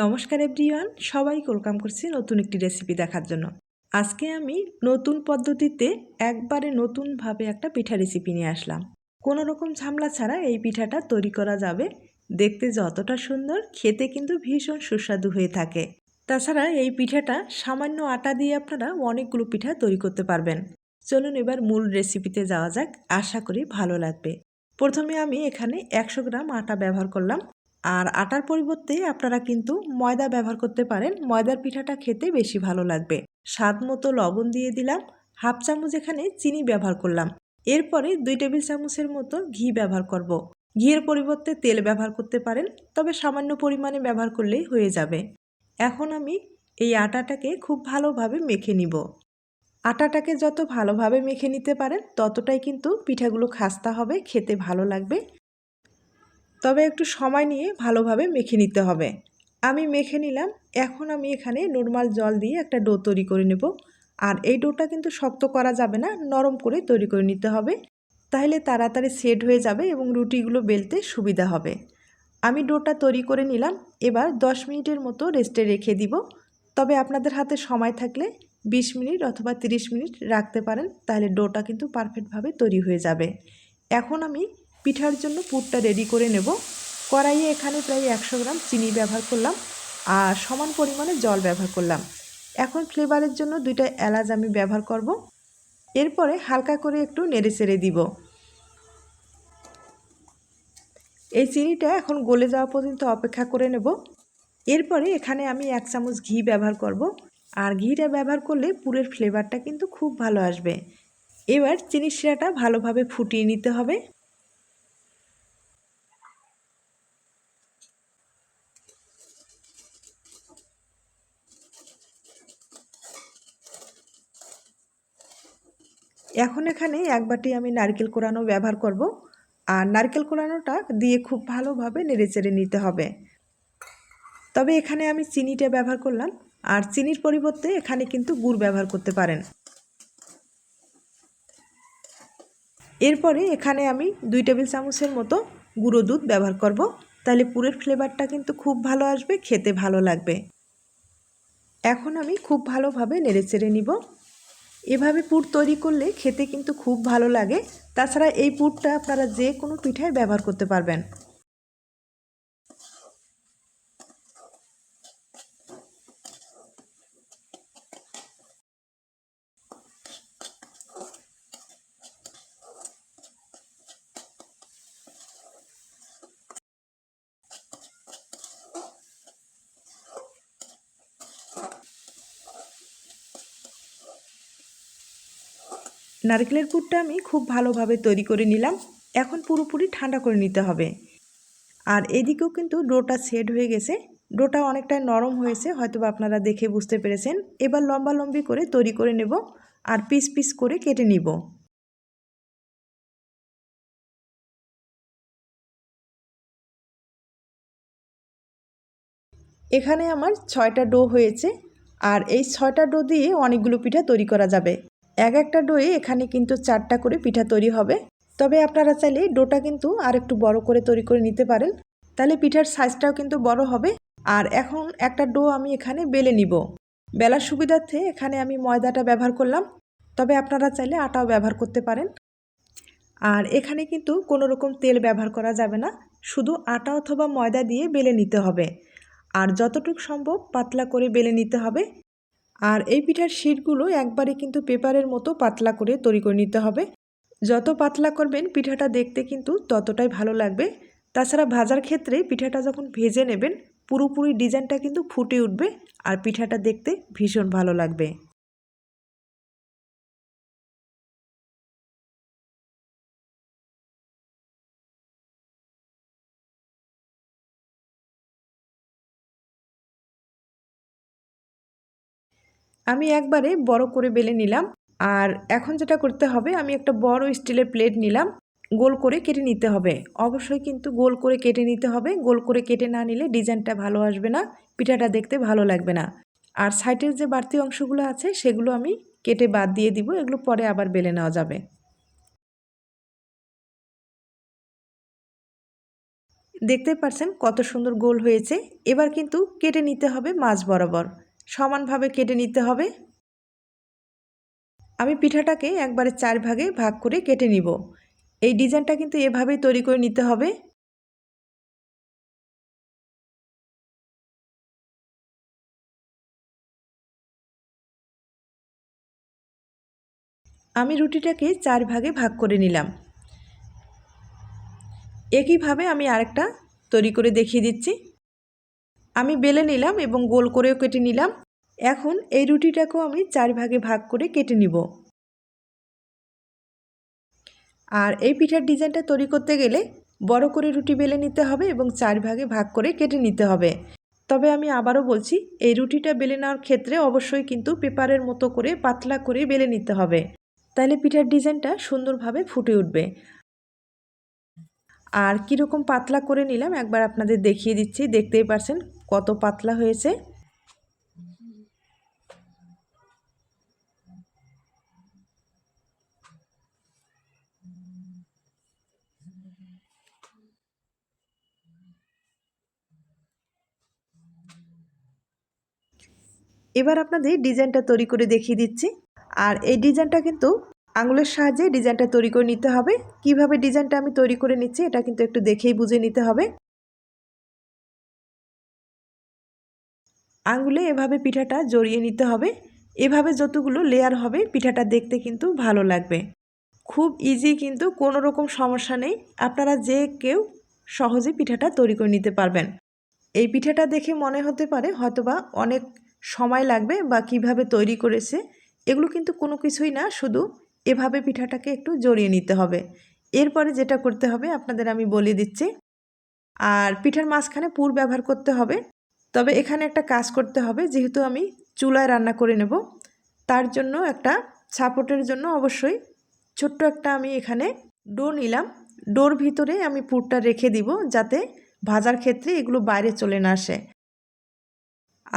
নমস্কার এভরিওয়ান সবাই ওয়েলকাম করছি নতুন একটি রেসিপি দেখার জন্য। আজকে আমি নতুন পদ্ধতিতে একবারে নতুনভাবে একটা পিঠা রেসিপি নিয়ে আসলাম। কোনো রকম ঝামলা ছাড়া এই পিঠাটা তৈরি করা যাবে। দেখতে যতটা সুন্দর, খেতে কিন্তু ভীষণ সুস্বাদু হয়ে থাকে। তাছাড়া এই পিঠাটা সামান্য আটা দিয়ে আপনারা অনেকগুলো পিঠা তৈরি করতে পারবেন। চলুন এবার মূল রেসিপিতে যাওয়া যাক। আশা করি ভালো লাগবে। প্রথমে আমি এখানে একশো গ্রাম আটা ব্যবহার করলাম। আর আটার পরিবর্তে আপনারা কিন্তু ময়দা ব্যবহার করতে পারেন। ময়দার পিঠাটা খেতে বেশি ভালো লাগবে। স্বাদ মতো লবণ দিয়ে দিলাম। হাফ চামচ এখানে চিনি ব্যবহার করলাম। এরপরে দুই টেবিল চামচের মতো ঘি ব্যবহার করব। ঘিয়ের পরিবর্তে তেল ব্যবহার করতে পারেন, তবে সামান্য পরিমাণে ব্যবহার করলেই হয়ে যাবে। এখন আমি এই আটাটাকে খুব ভালোভাবে মেখে নিব। আটাটাকে যত ভালোভাবে মেখে নিতে পারেন, ততটাই কিন্তু পিঠাগুলো খাস্তা হবে, খেতে ভালো লাগবে। তবে একটু সময় নিয়ে ভালোভাবে মেখে নিতে হবে। আমি মেখে নিলাম। এখন আমি এখানে নর্মাল জল দিয়ে একটা ডো তৈরি করে নেব। আর এই ডোটা কিন্তু শক্ত করা যাবে না, নরম করে তৈরি করে নিতে হবে। তাহলে তাড়াতাড়ি সেট হয়ে যাবে এবং রুটিগুলো বেলতে সুবিধা হবে। আমি ডোটা তৈরি করে নিলাম। এবার 10 মিনিটের মতো রেস্টে রেখে দিব। তবে আপনাদের হাতে সময় থাকলে 20 মিনিট অথবা 30 মিনিট রাখতে পারেন। তাহলে ডোটা কিন্তু পারফেক্টভাবে তৈরি হয়ে যাবে। এখন আমি পিঠার জন্য পুরটা রেডি করে নেব। কড়াইয়ে এখানে প্রায় একশো গ্রাম চিনি ব্যবহার করলাম আর সমান পরিমাণে জল ব্যবহার করলাম। এখন ফ্লেভারের জন্য দুইটা এলাচ আমি ব্যবহার করব। এরপরে হালকা করে একটু নেড়ে চেড়ে দিব। এই চিনিটা এখন গলে যাওয়া পর্যন্ত অপেক্ষা করে নেব। এরপরে এখানে আমি এক চামচ ঘি ব্যবহার করব। আর ঘিটা ব্যবহার করলে পুরের ফ্লেভারটা কিন্তু খুব ভালো আসবে। এবার চিনি শিরাটা ভালোভাবে ফুটিয়ে নিতে হবে। এখন এখানে এক বাটি আমি নারকেল কোরানো ব্যবহার করব। আর নারকেল কোরানোটা দিয়ে খুব ভালোভাবে নেড়েচেড়ে নিতে হবে। তবে এখানে আমি চিনিটা ব্যবহার করলাম। আর চিনির পরিবর্তে এখানে কিন্তু গুড় ব্যবহার করতে পারেন। এরপরে এখানে আমি দুই টেবিল চামচের মতো গুঁড়ো দুধ ব্যবহার করব। তাহলে পুরের ফ্লেভারটা কিন্তু খুব ভালো আসবে, খেতে ভালো লাগবে। এখন আমি খুব ভালোভাবে নেড়েচেড়ে নিব। এভাবে পুর তৈরি করলে খেতে কিন্তু খুব ভালো লাগে। তাছাড়া এই পুরটা আপনারা যে কোনো পিঠায় ব্যবহার করতে পারবেন। নারকেলের পুরটা আমি খুব ভালোভাবে তৈরি করে নিলাম। এখন পুরোপুরি ঠান্ডা করে নিতে হবে। আর এদিকেও কিন্তু ডোটা সেট হয়ে গেছে। ডোটা অনেকটা নরম হয়েছে হয়তো আপনারা দেখে বুঝতে পেরেছেন। এবার লম্বা লম্বি করে তৈরি করে নেব আর পিস পিস করে কেটে নিব। এখানে আমার ছয়টা ডো হয়েছে। আর এই ছয়টা ডো দিয়ে অনেকগুলো পিঠা তৈরি করা যাবে। এক একটা ডোয়ে এখানে কিন্তু চারটা করে পিঠা তৈরি হবে। তবে আপনারা চাইলে ডোটা কিন্তু আর একটু বড় করে তৈরি করে নিতে পারেন। তাহলে পিঠার সাইজটাও কিন্তু বড় হবে। আর এখন একটা ডো আমি এখানে বেলে নিব। বেলার সুবিধার্থে এখানে আমি ময়দাটা ব্যবহার করলাম। তবে আপনারা চাইলে আটাও ব্যবহার করতে পারেন। আর এখানে কিন্তু কোনো রকম তেল ব্যবহার করা যাবে না। শুধু আটা অথবা ময়দা দিয়ে বেলে নিতে হবে। আর যতটুকু সম্ভব পাতলা করে বেলে নিতে হবে। আর এই পিঠার শিটগুলো একবারে কিন্তু পেপারের মতো পাতলা করে তৈরি করে নিতে হবে। যত পাতলা করবেন, পিঠাটা দেখতে কিন্তু ততটাই ভালো লাগবে। তাছাড়া ভাজার ক্ষেত্রে পিঠাটা যখন ভেজে নেবেন, পুরোপুরি ডিজাইনটা কিন্তু ফুটে উঠবে আর পিঠাটা দেখতে ভীষণ ভালো লাগবে। আমি একবারে বড় করে বেলে নিলাম। আর এখন যেটা করতে হবে, আমি একটা বড় স্টিলের প্লেট নিলাম। গোল করে কেটে নিতে হবে। অবশ্যই কিন্তু গোল করে কেটে নিতে হবে। গোল করে কেটে না নিলে ডিজাইনটা ভালো আসবে না, পিঠাটা দেখতে ভালো লাগবে না। আর সাইডের যে বাড়তি অংশগুলো আছে, সেগুলো আমি কেটে বাদ দিয়ে দিব। এগুলো পরে আবার বেলে নেওয়া যাবে। দেখতে পাচ্ছেন কত সুন্দর গোল হয়েছে। এবার কিন্তু কেটে নিতে হবে মাছ বরাবর। সমানভাবে কেটে নিতে হবে। আমি পিঠাটাকে একবারে চার ভাগে ভাগ করে কেটে নিব। এই ডিজাইনটা কিন্তু এভাবেই তৈরি করে নিতে হবে। আমি রুটিটাকে চার ভাগে ভাগ করে নিলাম। একইভাবে আমি আরেকটা তৈরি করে দেখিয়ে দিচ্ছি। আমি বেলে নিলাম এবং গোল করেও কেটে নিলাম। এখন এই রুটিটাকেও আমি চার ভাগে ভাগ করে কেটে নিব। আর এই পিঠার ডিজাইনটা তৈরি করতে গেলে বড় করে রুটি বেলে নিতে হবে এবং চার ভাগে ভাগ করে কেটে নিতে হবে। তবে আমি আবারও বলছি, এই রুটিটা বেলে নেওয়ার ক্ষেত্রে অবশ্যই কিন্তু পেপারের মতো করে পাতলা করে বেলে নিতে হবে। তাহলে পিঠার ডিজাইনটা সুন্দরভাবে ফুটে উঠবে। আর কীরকম পাতলা করে নিলাম একবার আপনাদের দেখিয়ে দিচ্ছি, দেখতেই পারছেন কত পাতলা হয়েছে? এবার আপনাদের ডিজাইনটা তৈরি করে দেখিয়ে দিচ্ছি। আর এই ডিজাইনটা কিন্তু আঙুলের সাহায্যে ডিজাইনটা তৈরি করে নিতে হবে। কীভাবে ডিজাইনটা আমি তৈরি করে নিচ্ছি, এটা কিন্তু একটু দেখেই বুঝে নিতে হবে। আঙুলে এভাবে পিঠাটা জড়িয়ে নিতে হবে। এভাবে যতগুলো লেয়ার হবে, পিঠাটা দেখতে কিন্তু ভালো লাগবে। খুব ইজি কিন্তু কোনো রকম সমস্যা নেই। আপনারা যে কেউ সহজে পিঠাটা তৈরি করে নিতে পারবেন। এই পিঠাটা দেখে মনে হতে পারে হয়তোবা অনেক সময় লাগবে বা কীভাবে তৈরি করেছে। এগুলো কিন্তু কোনো কিছুই না, শুধু এভাবে পিঠাটাকে একটু জড়িয়ে নিতে হবে। এরপরে যেটা করতে হবে, আপনাদের আমি বলে দিচ্ছি। আর পিঠার মাঝখানে পুর ব্যবহার করতে হবে। তবে এখানে একটা কাজ করতে হবে, যেহেতু আমি চুলায় রান্না করে নেব। তার জন্য একটা সাপোর্টের জন্য অবশ্যই ছোট্ট একটা আমি এখানে ডো নিলাম। ডোর ভিতরে আমি পুরটা রেখে দিব যাতে ভাজার ক্ষেত্রে এগুলো বাইরে চলে না আসে।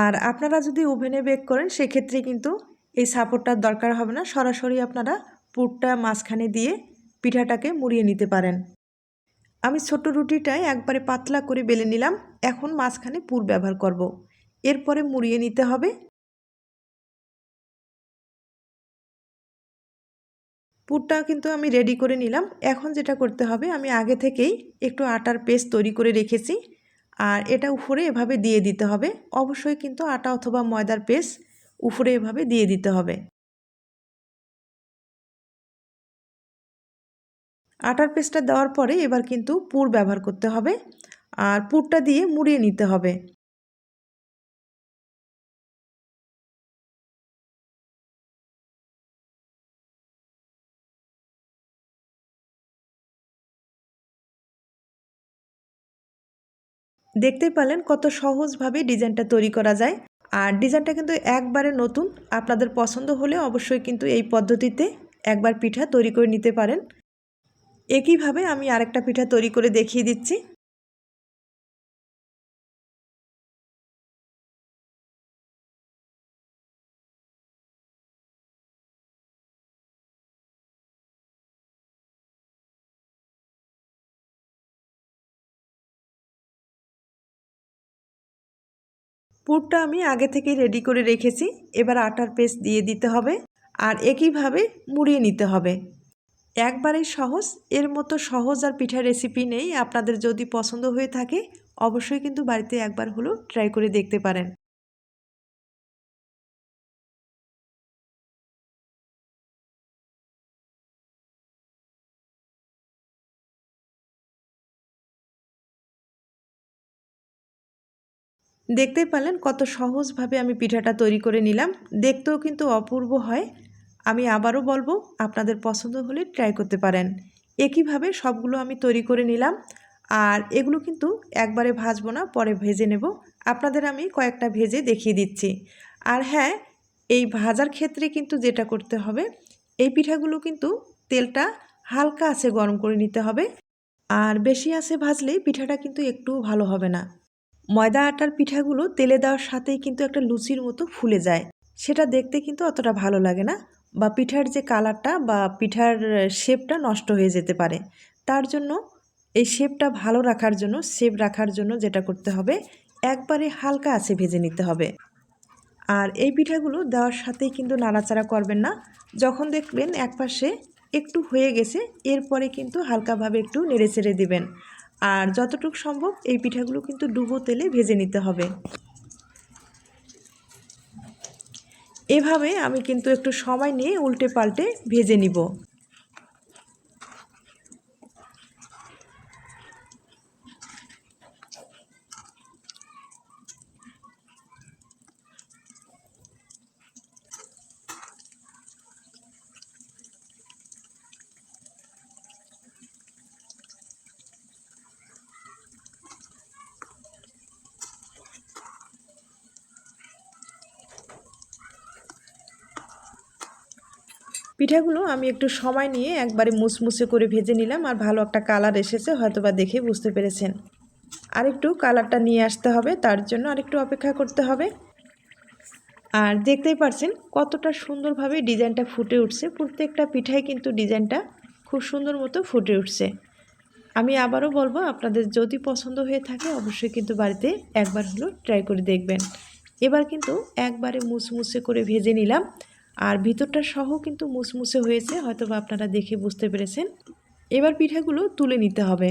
আর আপনারা যদি ওভেনে বেক করেন, সেক্ষেত্রে কিন্তু এই সাপোর্টটার দরকার হবে না। সরাসরি আপনারা পুরটা মাঝখানে দিয়ে পিঠাটাকে মুড়িয়ে নিতে পারেন। আমি ছোট রুটিটায় একবারে পাতলা করে বেলে নিলাম। এখন মাঝখানে পুর ব্যবহার করব। এরপরে মুড়িয়ে নিতে হবে। পুরটা কিন্তু আমি রেডি করে নিলাম। এখন যেটা করতে হবে, আমি আগে থেকেই একটু আটার পেস্ট তৈরি করে রেখেছি। আর এটা উপরে এভাবে দিয়ে দিতে হবে। অবশ্যই কিন্তু আটা অথবা ময়দার পেস্ট উপরে এভাবে দিয়ে দিতে হবে। আটার পেস্টটা দেওয়ার পরে এবার কিন্তু পুর ব্যবহার করতে হবে আর পুরটা দিয়ে মুড়িয়ে নিতে হবে। দেখতেই পারলেন কত সহজভাবে ডিজাইনটা তৈরি করা যায়। আর ডিজাইনটা কিন্তু একবারে নতুন। আপনাদের পছন্দ হলে অবশ্যই কিন্তু এই পদ্ধতিতে একবার পিঠা তৈরি করে নিতে পারেন। একইভাবে আমি আরেকটা পিঠা তৈরি করে দেখিয়ে দিচ্ছি। পুরটা আমি আগে থেকেই রেডি করে রেখেছি। এবার আটার পেস্ট দিয়ে দিতে হবে। আর একইভাবে মুড়িয়ে নিতে হবে। একবারেই সহজ, এর মতো সহজ আর পিঠা রেসিপি নেই আপনাদের যদি পছন্দ হয়ে থাকে, অবশ্যই কিন্তু বাড়িতে একবার হলো ট্রাই করে দেখতে পারেন। দেখতেই পারলেন কত সহজভাবে আমি পিঠাটা তৈরি করে নিলাম। দেখতেও কিন্তু অপূর্ব হয়। আমি আবারও বলব, আপনাদের পছন্দ হলে ট্রাই করতে পারেন। একইভাবে সবগুলো আমি তৈরি করে নিলাম। আর এগুলো কিন্তু একবারে ভাজবো না, পরে ভেজে নেব। আপনাদের আমি কয়েকটা ভেজে দেখিয়ে দিচ্ছি। আর হ্যাঁ এই ভাজার ক্ষেত্রে কিন্তু যেটা করতে হবে, এই পিঠাগুলো কিন্তু তেলটা হালকা আছে গরম করে নিতে হবে। আর বেশি আছে ভাজলেই পিঠাটা কিন্তু একটু ভালো হবে না। ময়দা আটার পিঠাগুলো তেলে দেওয়ার সাথেই কিন্তু একটা লুচির মতো ফুলে যায়। সেটা দেখতে কিন্তু অতটা ভালো লাগে না। বা পিঠার যে কালারটা বা পিঠার শেপটা নষ্ট হয়ে যেতে পারে, তার জন্য এই শেপটা ভালো রাখার জন্য শেপ রাখার জন্য যেটা করতে হবে, একবারে হালকা আছে ভেজে নিতে হবে। আর এই পিঠাগুলো দেওয়ার সাথেই কিন্তু নাড়াচাড়া করবেন না। যখন দেখবেন একপাশে একটু হয়ে গেছে, এরপরে কিন্তু হালকাভাবে একটু নেড়ে চেড়ে দিবেন। আর যতটুকু সম্ভব এই পিঠাগুলো কিন্তু ডুবো তেলে ভেজে নিতে হবে। এভাবে আমি কিন্তু একটু সময় নিয়ে উল্টে পাল্টে ভেজে নিব। পিঠাগুলো আমি একটু সময় নিয়ে একবারে মুসমুসে করে ভেজে নিলাম আর ভালো একটা কালার এসেছে হয়তো বা দেখে বুঝতে পেরেছেন। আর একটু কালারটা নিয়ে আসতে হবে, তার জন্য আরেকটু অপেক্ষা করতে হবে। আর দেখতেই পারছেন কতটা সুন্দরভাবে ডিজাইনটা ফুটে উঠছে, প্রত্যেকটা পিঠায় কিন্তু ডিজাইনটা খুব সুন্দর মতো ফুটে উঠছে। আমি আবারও বলব, আপনাদের যদি পছন্দ হয়ে থাকে অবশ্যই কিন্তু বাড়িতে একবার হলো ট্রাই করে দেখবেন। এবার কিন্তু একবারে মুসমুসে করে ভেজে নিলাম। আর ভিতরটা সহ কিন্তু মুসমুসে হয়েছে হয়তো বা আপনারা দেখে বুঝতে পেরেছেন। এবার পিঠাগুলো তুলে নিতে হবে।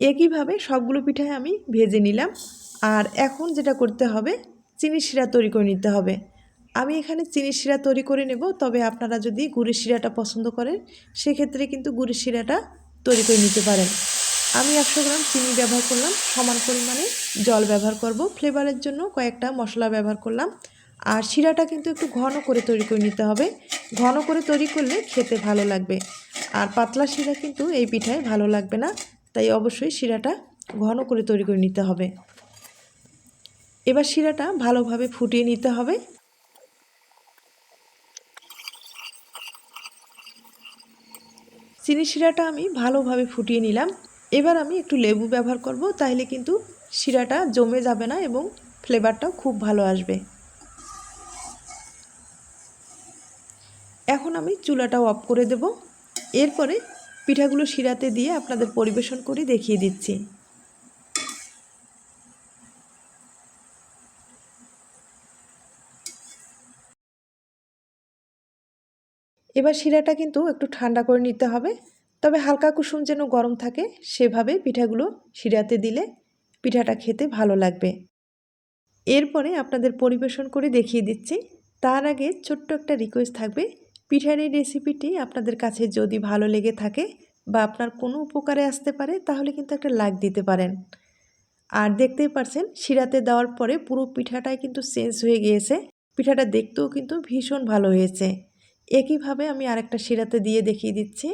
একইভাবে সবগুলো পিঠায় আমি ভেজে নিলাম। আর এখন যেটা করতে হবে চিনি শিরা তৈরি করে নিতে হবে। আমি এখানে চিনি শিরা তৈরি করে নেব, তবে আপনারা যদি গুড়ের শিরাটা পছন্দ করেন, সেক্ষেত্রে কিন্তু গুড়ের শিরাটা তৈরি করে নিতে পারেন। আমি একশো গ্রাম চিনি ব্যবহার করলাম, সমান পরিমাণে জল ব্যবহার করব, ফ্লেভারের জন্য কয়েকটা মশলা ব্যবহার করলাম। আর শিরাটা কিন্তু একটু ঘন করে তৈরি করে নিতে হবে। ঘন করে তৈরি করলে খেতে ভালো লাগবে। আর পাতলা শিরা কিন্তু এই পিঠায় ভালো লাগবে না, তাই অবশ্যই শিরাটা ঘন করে তৈরি করে নিতে হবে। এবার শিরাটা ভালোভাবে ফুটিয়ে নিতে হবে। চিনি শিরাটা আমি ভালোভাবে ফুটিয়ে নিলাম। এবার আমি একটু লেবু ব্যবহার করব তাহলে কিন্তু শিরাটা জমে যাবে না এবং ফ্লেভারটাও খুব ভালো আসবে। এখন আমি চুলাটাও অফ করে দেব। এরপরে পিঠাগুলো শিরাতে দিয়ে আপনাদের পরিবেশন করে দেখিয়ে দিচ্ছি। এবার শিরাটা কিন্তু একটু ঠান্ডা করে নিতে হবে। তবে হালকা কুসুম যেন গরম থাকে, সেভাবে পিঠাগুলো শিরাতে দিলে পিঠাটা খেতে ভালো লাগবে। এরপরে আপনাদের পরিবেশন করে দেখিয়ে দিচ্ছি। তার আগে ছোট্ট একটা রিকোয়েস্ট থাকবে। পিঠার এই রেসিপিটি আপনাদের কাছে যদি ভালো লেগে থাকে বা আপনার কোনো উপকারে আসতে পারে, তাহলে কিন্তু একটা লাইক দিতে পারেন। আর দেখতেই পারছেন, শিরাতে দেওয়ার পরে পুরো পিঠাটাই কিন্তু চেঞ্জ হয়ে গিয়েছে। পিঠাটা দেখতেও কিন্তু ভীষণ ভালো হয়েছে। একইভাবে আমি আরেকটা শিরাতে দিয়ে দেখিয়ে দিচ্ছি।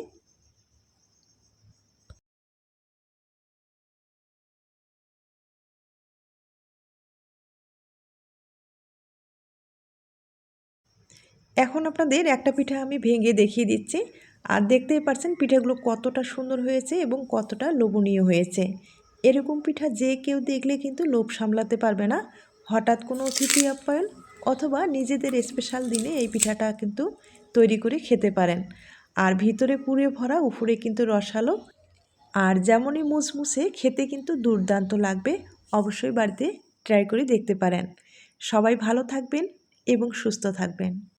এখন আপনাদের একটা পিঠা আমি ভেঙে দেখিয়ে দিচ্ছি। আর দেখতেই পারছেন পিঠাগুলো কতটা সুন্দর হয়েছে এবং কতটা লোভনীয় হয়েছে। এরকম পিঠা যে কেউ দেখলে কিন্তু লোভ সামলাতে পারবে না। হঠাৎ কোনো অতিথি আপ্যায়ন অথবা নিজেদের স্পেশাল দিনে এই পিঠাটা কিন্তু তৈরি করে খেতে পারেন। আর ভিতরে পুড়ে ভরা উপরে কিন্তু রসালো। আর যেমনই মুসমুসে খেতে কিন্তু দুর্দান্ত লাগবে। অবশ্যই বাড়িতে ট্রাই করে দেখতে পারেন। সবাই ভালো থাকবেন এবং সুস্থ থাকবেন।